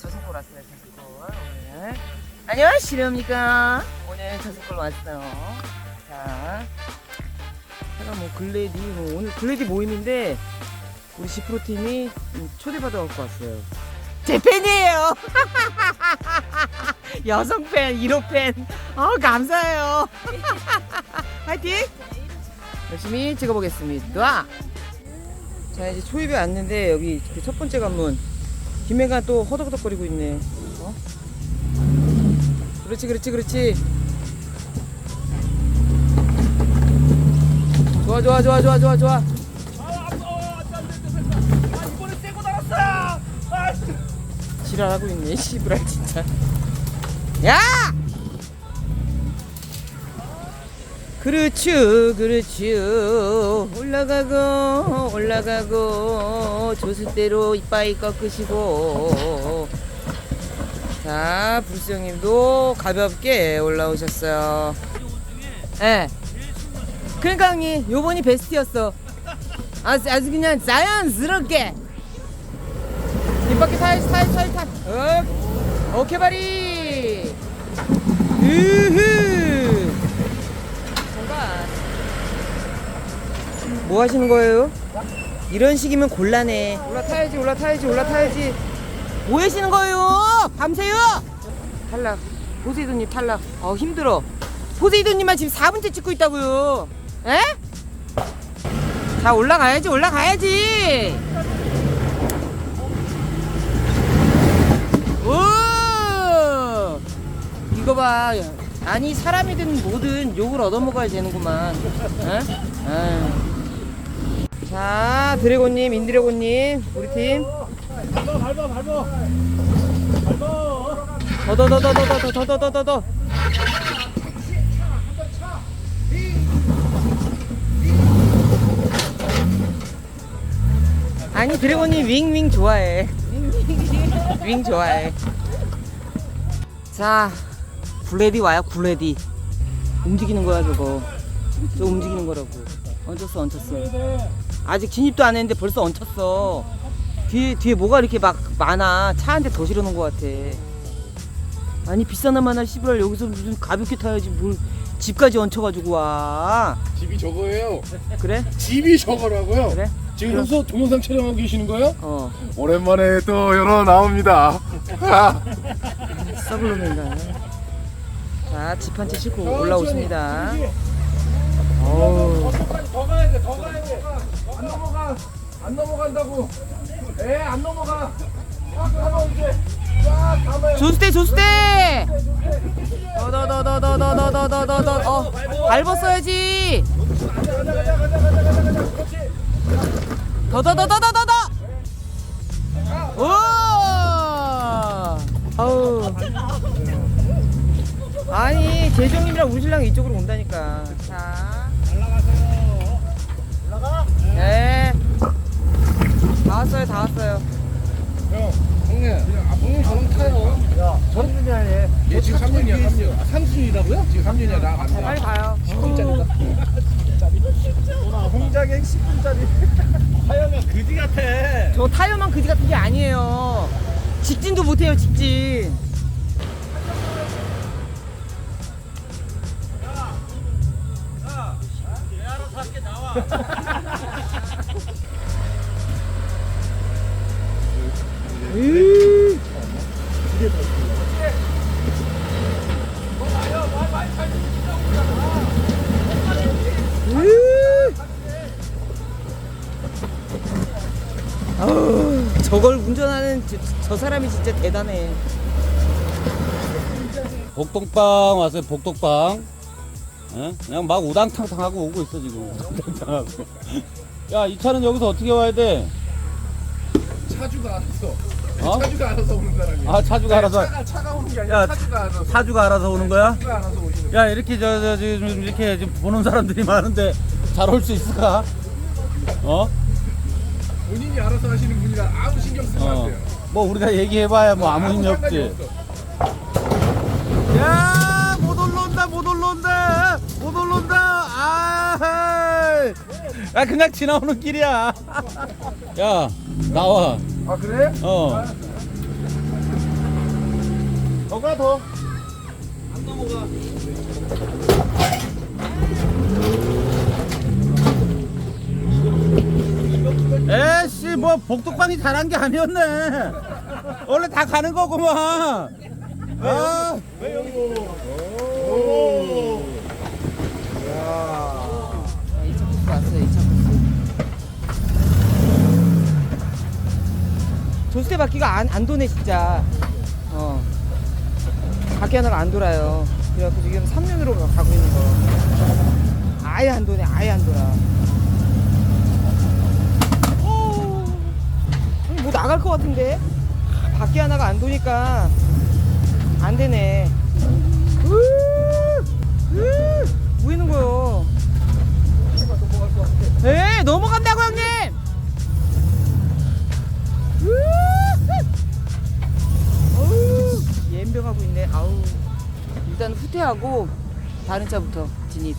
저승골 왔어요, 저승골. 오늘. 안녕하십니까. 오늘 저승골 왔어요. 자. 제가 뭐 글래디, 뭐 오늘 글래디 모임인데, 우리 시프로 팀이 초대받아갖고 왔어요. 제 팬이에요! 여성 팬, 1호 팬. 어, 감사해요. 화이팅! 열심히 찍어보겠습니다. 자, 이제 초입에 왔는데, 여기 그 첫 번째 관문. 김해가 또 허덕허덕거리고 있네. 어? 그렇지, 그렇지, 그렇지. 좋아, 좋아, 좋아, 좋아, 좋아, 좋아. 지랄하고 있네, 씨부랄 진짜. 야! 그렇죠, 그렇죠. 올라가고, 올라가고, 조수대로 이빠이 꺾으시고. 자, 불수형님도 가볍게 올라오셨어요. 예. 네. 그러니까 형님, 요번이 베스트였어. 아주, 아주 그냥 자연스럽게. 타야지, 타야지. 어, 오케이, 바리. 으흐. 뭔가 뭐 하시는 거예요? 이런 식이면 곤란해. 올라타야지, 올라타야지, 올라타야지. 뭐 하시는 거예요? 밤새요? 탈락. 포세이돈님 탈락. 어 힘들어. 포세이돈님만 지금 4분째 찍고 있다고요. 에? 자 올라가야지, 올라가야지. 오! 이거 봐. 아니 사람이든 뭐든 욕을 얻어먹어야 되는구만. 에? 에이. 자 드래곤님, 인드래곤님, 우리 팀. 밟아 밟아 밟아 밟아 더더 더 더 더 더 더 더 더 더. 아니 드래곤님 윙윙 좋아해. 윙 좋아해. 자, 굴레디 와요 굴레디. 움직이는 거야 저거. 저 움직이는 거라고. 얹혔어 얹혔어. 아직 진입도 안 했는데 벌써 얹혔어. 뒤에 뒤에 뭐가 이렇게 막 많아. 차 한 대 더 실어놓은 것 같아. 아니 하나 11월 여기서 무슨 가볍게 타야지 뭘 집까지 얹혀가지고 와. 집이 저거예요 그래? 집이 저거라고요 그래? 지금 여기서 동영상 촬영하고 계시는 거예요? 어. 오랜만에 또 열어 나옵니다 썩을 놈인가. 자, 집 한 채 싣고 올라오십니다. 어우. 더 가야 가야 돼 안 넘어가 안 넘어간다고 에 안 넘어가 쫙 가봐 이제 조수대! 더더더더더더더더더더 어, 밟았어야지! 더더더더더더더! 오! 아우. 아니, 재정님이랑 우리 신랑이 이쪽으로 온다니까. 자. 올라가세요 올라가 네. 다 왔어요, 다 왔어요. 형 형님 형님 저랑 타요 야 저런 분이 아니에요 얘 지금 3년이야 3년 아, 3순이라고요? 지금 3년이야 나 갑니다 빨리 가요. 10분짜리다 공장행 10분짜리 하영아 그지 같아 저 타이어만 그지 같은 게 아니에요. 직진도 못해요, 직진. 으이. 저, 저 사람이 진짜 대단해. 복동빵 왔어요 복동빵 예? 그냥 막 우당탕탕 하고 오고 있어 지금 우당탕탕 하고 야 이 차는 여기서 어떻게 와야 돼? 차주가 알아서 어? 차주가 알아서 오는 사람이야 아 차주가 알아서 차가, 차가 오는 게 아니라 야, 차주가 알아서 차주가 알아서 오는 거야? 차주가 알아서 오시는 거야 야 이렇게 저, 저 지금 이렇게 지금 보는 사람들이 많은데 잘 올 수 있을까? 어? 본인이 알아서 하시는 분이라 아무 신경 안 어. 돼요 뭐 우리가 얘기해봐야 뭐 아무 힘이 상관이 없지. 야, 못 올라온다, 못 올라온다, 못 올라온다. 아, 야, 그냥 지나오는 길이야. 야, 나와. 아 그래? 어. 저가 더. 안 넘어가. 에씨 뭐 복덕방이 잘한 게 아니었네. 원래 다 가는 거구만. 아. 아, 2차 코스 왔어요 2차 코스 조수대 바퀴가 안, 안 도네 진짜. 어. 바퀴 하나가 안 돌아요. 그래갖고 지금 3년으로 가고 있는 거. 아예 안 도네 아예 안 돌아 오, 아니, 뭐 나갈 것 같은데? 바퀴 하나가 안 도니까 안 되네. 으, 으, 뭐 있는 거요. 에 넘어간다고 형님! 어우 옌병하고 있네. 아우. 일단 후퇴하고 다른 차부터 진입.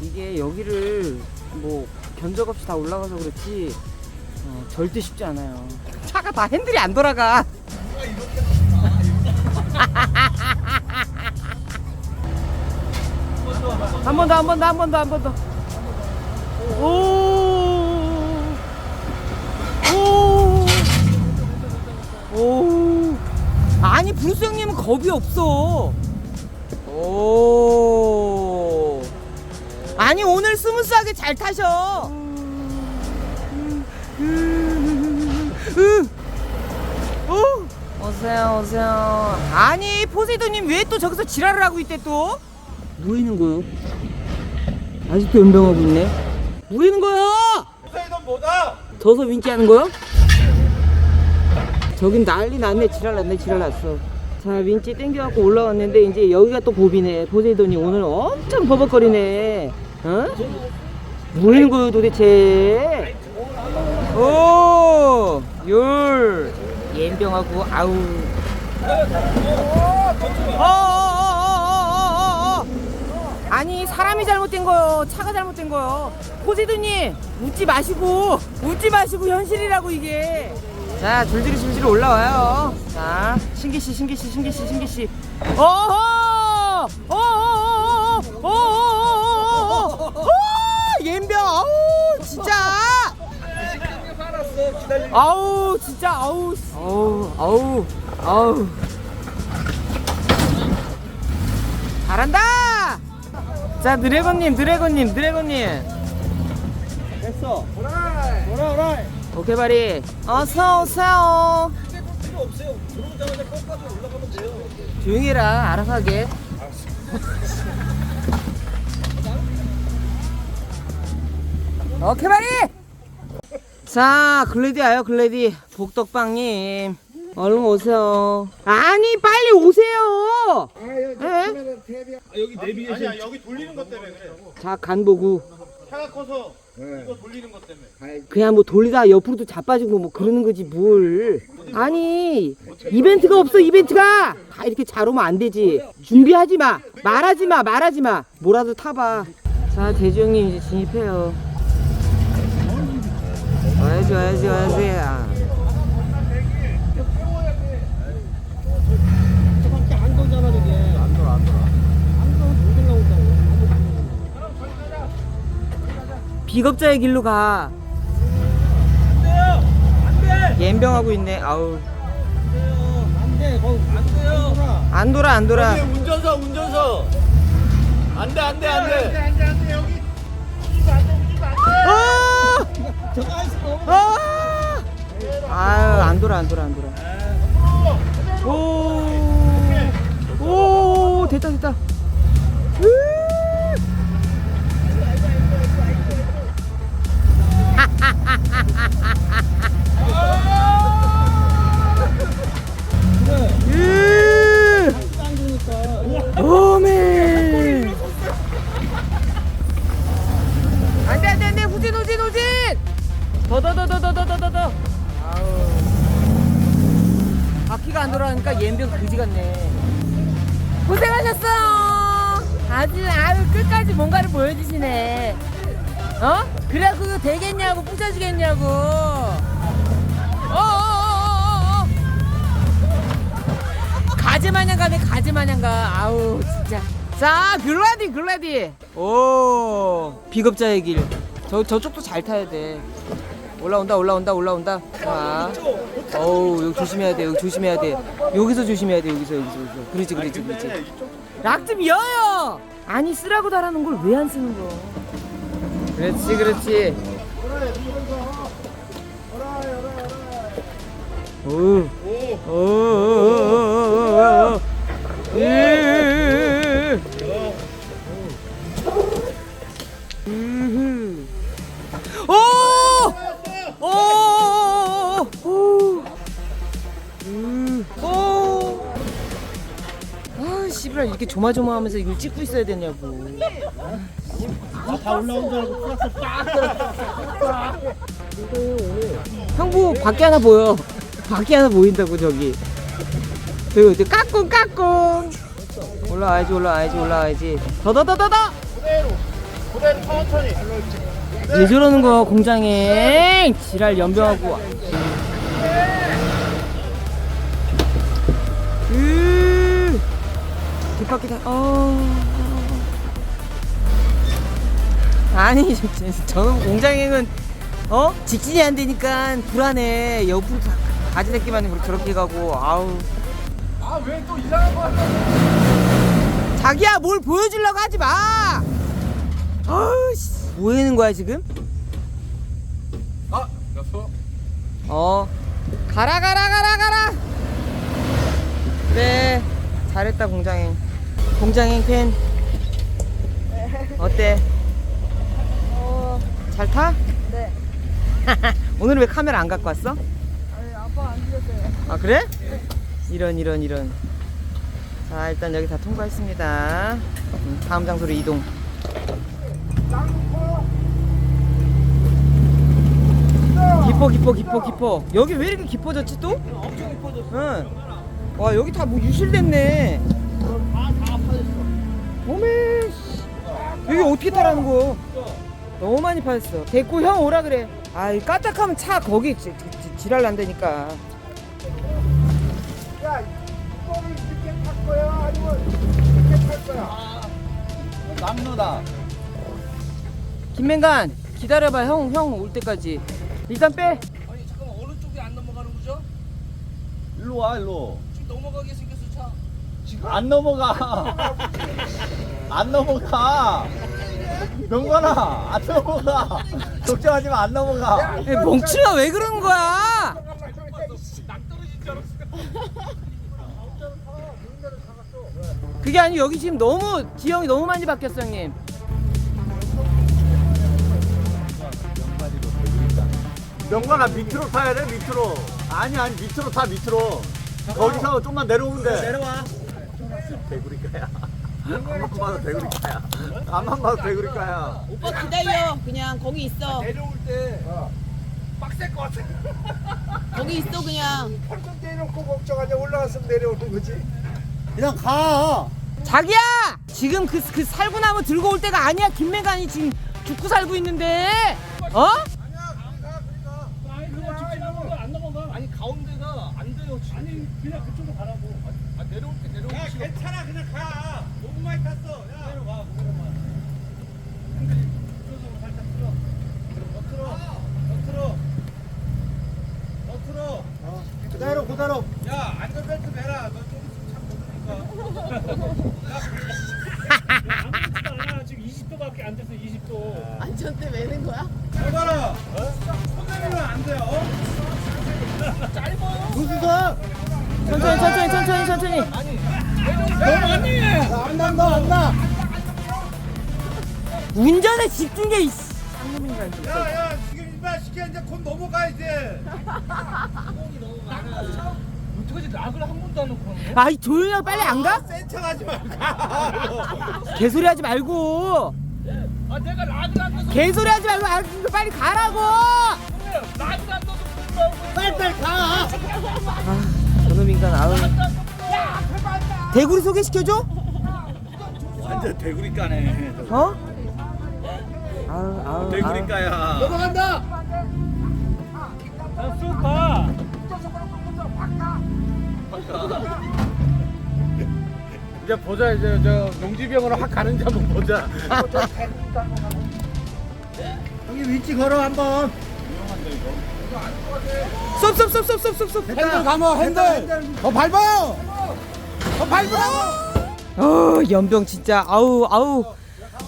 이게 여기를 뭐 견적 없이 다 올라가서 그렇지 어, 절대 쉽지 않아요 차가 다 핸들이 안 돌아가 한 번 더 한 번 더 한 번 더 한 번 더 오. 오. 오. 아니 브루스 형님은 겁이 없어. 오. 아니 오늘 스무스하게 잘 타셔. 오. 오세요 오세요. 아니 포세이돈님 왜 또 저기서 지랄을 하고 있대 또? 뭐 있는 거요? 아직도 연병하고 있네. 뭐 있는 거야? 포세이돈 뭐다? 져서 윙키하는 거요? 저긴 난리 났네 지랄 났네 지랄 났어 자 윙치 땡겨갖고 올라왔는데 이제 여기가 또 보비네 포세이돈이 오늘 엄청 버벅거리네 어? 뭐 있는 거요 도대체 오 율 옌병하고 아우. 어어어어어어어어 아니 사람이 잘못된 거요. 차가 잘못된 거요. 포세이돈님 웃지 마시고 웃지 마시고 현실이라고 이게. 자 줄줄이 줄줄이 올라와요. 자 신기씨 신기씨 신기씨 신기씨. 어허! 어어어어어어어어어어어 옌병 아우 진짜 아우 진짜 아우 아우 아우 아우 잘한다 자 드래곤님 드래곤님 드래곤님 됐어. 오라이. 오라이. 오케이 바리 어서 오세요 필요 없어요. 들어오자마자 끝까지 올라가면 돼요. 조용히 해라 알아서 하게 오케이 바리 자 글래디 와요 글래디. 복덕빵님 얼른 오세요. 아니 빨리 오세요. 예? 아, 여기 내비게이션. 아니야 여기 돌리는 것 때문에 그래. 자 간보구. 차가 커서 이거 돌리는 것 때문에. 그냥 뭐 돌리다 옆으로도 자빠지고 뭐 그러는 거지 뭘. 아니 이벤트가 없어 이벤트가. 다 이렇게 잘 오면 안 되지. 준비하지 마. 말하지 마 말하지 마. 뭐라도 타봐. 자 대주 형님 이제 진입해요 와야지 와야지 와야지 비겁자의 길로 가. 안 돼요. 안 돼. 연병하고 있네. 아우. 안 돼요. 안 돼. 거기 안 돼요. 안 돌아. 안 돌아. 안 돌아. 운전석 운전석. 안 돼. 안 돼. 안 돼. 안 돼. 안 돼. 안 돼. 여기. 안 돼. 안 돼. 안 돼. 아! 아유 안 돌아 안 돌아 안 돌아. 오, 오 됐다 됐다 바퀴가 안 돌아가니까 옌병 그지 같네. 고생하셨어요. 아주 아유 끝까지 뭔가를 보여주시네. 어? 그래 그거 되겠냐고 부셔지겠냐고. 어어어어어어 가지 마냥 가네 가지 마냥 가. 아우 진짜. 자 글래디 글래디. 오 비겁자의 길 저 저쪽도 잘 타야 돼 올라온다 올라온다 올라온다 자 어우 여기 조심해야 돼 여기 조심해야 돼 여기서 조심해야 돼 여기서 여기서 여기서 그렇지 그렇지 그렇지 락 좀 여요 아니 쓰라고 달아놓은 걸 왜 안 쓰는 거 그렇지 그렇지 오. 오. 오. 오. 오. 오. 으. 으. 오! 아, 씨발 이렇게 조마조마하면서 이걸 찍고 있어야 되냐고. 다 올라온 줄 알고 형부 밖에 하나 보여. 밖에 하나 보인다고 저기. 저기 어디 까꿍 까꿍. 올라와야지 올라와야지 올라와야지. 더더더더더. 그대로 천천히 왜 저러는 거야 공장에 지랄 연병하고. 뒷바퀴 다. 어. 아니 진짜 저는 공장행은 어? 직진이 안 되니까 불안해. 옆으로 다 가지새끼만 저렇게 가고 아우. 아 왜 또 이상한 거 하냐? 자기야 뭘 보여주려고 하지 마! 아우 씨. 뭐 하는 거야 지금? 아 됐어 어. 가라 가라 가라 가라! 그래. 잘했다 공장행 공장행 팬 어때 잘 타? 네. 오늘 왜 카메라 안 갖고 왔어? 아니 아빠 안 드렸어요. 아 그래? 이런 이런 이런 자 일단 여기 다 통과했습니다 음, 다음 장소로 이동 깊어 깊어 깊어 깊어 여기 왜 이렇게 깊어졌지 또? 엄청 깊어졌어 응 와 여기 다 뭐 유실됐네 오메 씨. 여기 어떻게 타라는 거 너무 많이 파였어. 됐고 형 오라 그래. 아이 까딱하면 차 거기 지, 지, 지, 지랄 난다니까. 야 이거를 이렇게 탈 거야? 아니면 이렇게 탈 거야? 남루다. 김맹간 기다려봐. 형 형 올 때까지. 일단 빼. 아니 잠깐만. 어느 쪽이 안 넘어가는 거죠? 일로 와 일로. 지금 넘어가게 생겼어. 차. 안 넘어가. 안 넘어가. 명관아 안 넘어가. 걱정하지 마. 안 넘어가. 야, 멍청아 왜 그러는 거야? 그게 아니 여기 지금 너무 지형이 너무 많이 바뀌었어 형님. 명관아 밑으로 타야 돼 밑으로. 아니 아니 밑으로 타 밑으로. 거기서 좀만 내려오면 돼. 내려와 대구리까야 앞만 봐도 대구리까야 앞만 봐도 대구리까야 오빠 기다려. 그냥 거기 있어. 내려올 때 빡셀 것 같아 거기 있어 그냥. 펄쩍 내려놓고 걱정하냐 올라갔으면 내려오는 거지 그냥 가 자기야 지금 그, 그 살구나무 들고 올 때가 아니야 김맹간이 지금 죽고 살고 있는데 어? 아니 그거 직진 하면 안 넘어가. 아니 가운데가 안 돼요. 지금. 아니 그냥 그쪽으로 가라고. 아, 내려올 때 내려올 때. 싫어. 괜찮아 그냥 가 너무 많이 탔어 야 내려와 그대로만. 핸들이 이쪽으로 살짝 틀어. 더 틀어. 더 틀어. 더 틀어. 그대로 그대로 야 안전벨트 매라 너좀 아, 지금 20도밖에 안 됐어. 20도. 안전대 매는 거야? 해봐라 손 내리면 안 돼요 어? 누수선 천천히 천천히 천천히 천천히 안난다 안 나 운전에 집중해 이씨 쌍놈인간 진짜. 야야 지금 이만 시켜 이제 곧 넘어가 이제 어떡하지? 락을 한 번도 안 놓고 왔네. 아이 조용히 하고 빨리 안 가? 센 척하지 말고 가 개소리 하지 말고 아 내가 락을 안 넣어서 개소리 하지 말고 아, 빨리 가라고 그래. 락을 안 넣어서. 빨리빨리 가아 저놈 인간 아우 대구리 소개시켜줘? 완전 대구리 까네 어? 아우 아우 아우 대구리까야 넘어간다 쑥 가. 이제 보자 이제 저 용지병으로 확 가는지 한번 보자. 여기 위치 걸어 한번. 쏙쏙쏙쏙쏙쏙쏙 핸들 감아 핸들. 더 밟아요. 더 밟아. 어 연병 진짜. 아우 아우.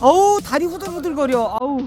아우 다리 후들후들거려. 아우